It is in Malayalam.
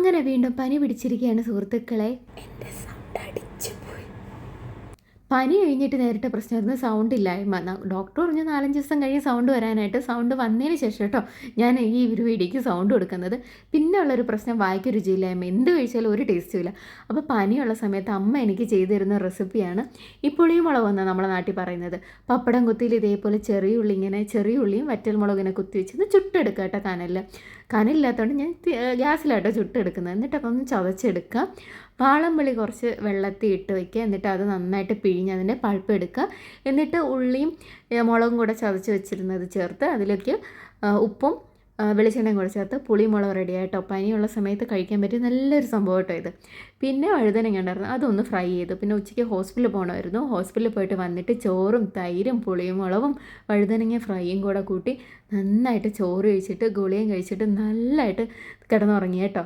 അങ്ങനെ വീണ്ടും പനി പിടിച്ചിരിക്കുകയാണ് സുഹൃത്തുക്കളെ. പനി കഴിഞ്ഞിട്ട് നേരിട്ട പ്രശ്നമായിരുന്നു സൗണ്ട് ഇല്ലായ്മ. ഡോക്ടർ പറഞ്ഞു നാലഞ്ച് ദിവസം കഴിഞ്ഞ് സൗണ്ട് വരാനായിട്ട് സൗണ്ട് വന്നതിന് ശേഷം കേട്ടോ ഞാൻ ഈ ഒരു വീടിക്ക് സൗണ്ട് കൊടുക്കുന്നത്. പിന്നെ ഉള്ളൊരു പ്രശ്നം വായിക്ക് രുചിയില്ലായ്മ. എന്ത് കഴിച്ചാലും ഒരു ടേസ്റ്റും ഇല്ല. അപ്പോൾ പനിയുള്ള സമയത്ത് അമ്മ എനിക്ക് ചെയ്തു തരുന്ന റെസിപ്പിയാണ് ഈ പുളിമുളക് എന്നാണ് നമ്മുടെ നാട്ടിൽ പറയുന്നത്. പപ്പടം കുത്തിയിൽ ഇതേപോലെ ചെറിയ ഉള്ളി ഇങ്ങനെ ചെറിയ ഉള്ളിയും വറ്റൽ മുളകിനെ കുത്തി വെച്ച് ചുട്ടെടുക്കുക കേട്ടോ കനലിൽ. കനലില്ലാത്തതുകൊണ്ട് ഞാൻ ഗ്യാസിലാട്ടോ ചുട്ടെടുക്കുന്നത്. എന്നിട്ട് അപ്പം ചതച്ചെടുക്കുക വാളംപുളി കുറച്ച് വെള്ളത്തിൽ ഇട്ട് വയ്ക്കുക എന്നിട്ട് അത് നന്നായിട്ട് പിഴിഞ്ഞ് അതിന്റെ പൾപ്പ് എടുക്കുക. എന്നിട്ട് ഉള്ളിയും മുളകും കൂടെ ചതച്ച് വെച്ചിരുന്നത് ചേർത്ത് അതിലേക്ക് ഉപ്പും വെളിച്ചെണ്ണയും കൂടെ ചേർത്ത് പുളിമുളക് റെഡി ആയിട്ടോ പനിയുള്ള സമയത്ത് കഴിക്കാൻ പറ്റിയ നല്ലൊരു സംഭവം കേട്ടോ ഇത്. പിന്നെ വഴുതനങ്ങ ഉണ്ടായിരുന്നു. അതൊന്ന് ഫ്രൈ ചെയ്തു. പിന്നെ ഉച്ചയ്ക്ക് ഹോസ്പിറ്റലിൽ പോകണമായിരുന്നു ഹോസ്പിറ്റലിൽ പോയിട്ട് വന്നിട്ട് ചോറും തൈരും പുളിമുളകും വഴുതനങ്ങ ഫ്രൈയും കൂടെ കൂട്ടി നന്നായിട്ട് ചോറ് കഴിച്ചിട്ട് ഗുളിയും കഴിച്ചിട്ട് നല്ലതായിട്ട് കിടന്നുറങ്ങി കേട്ടോ.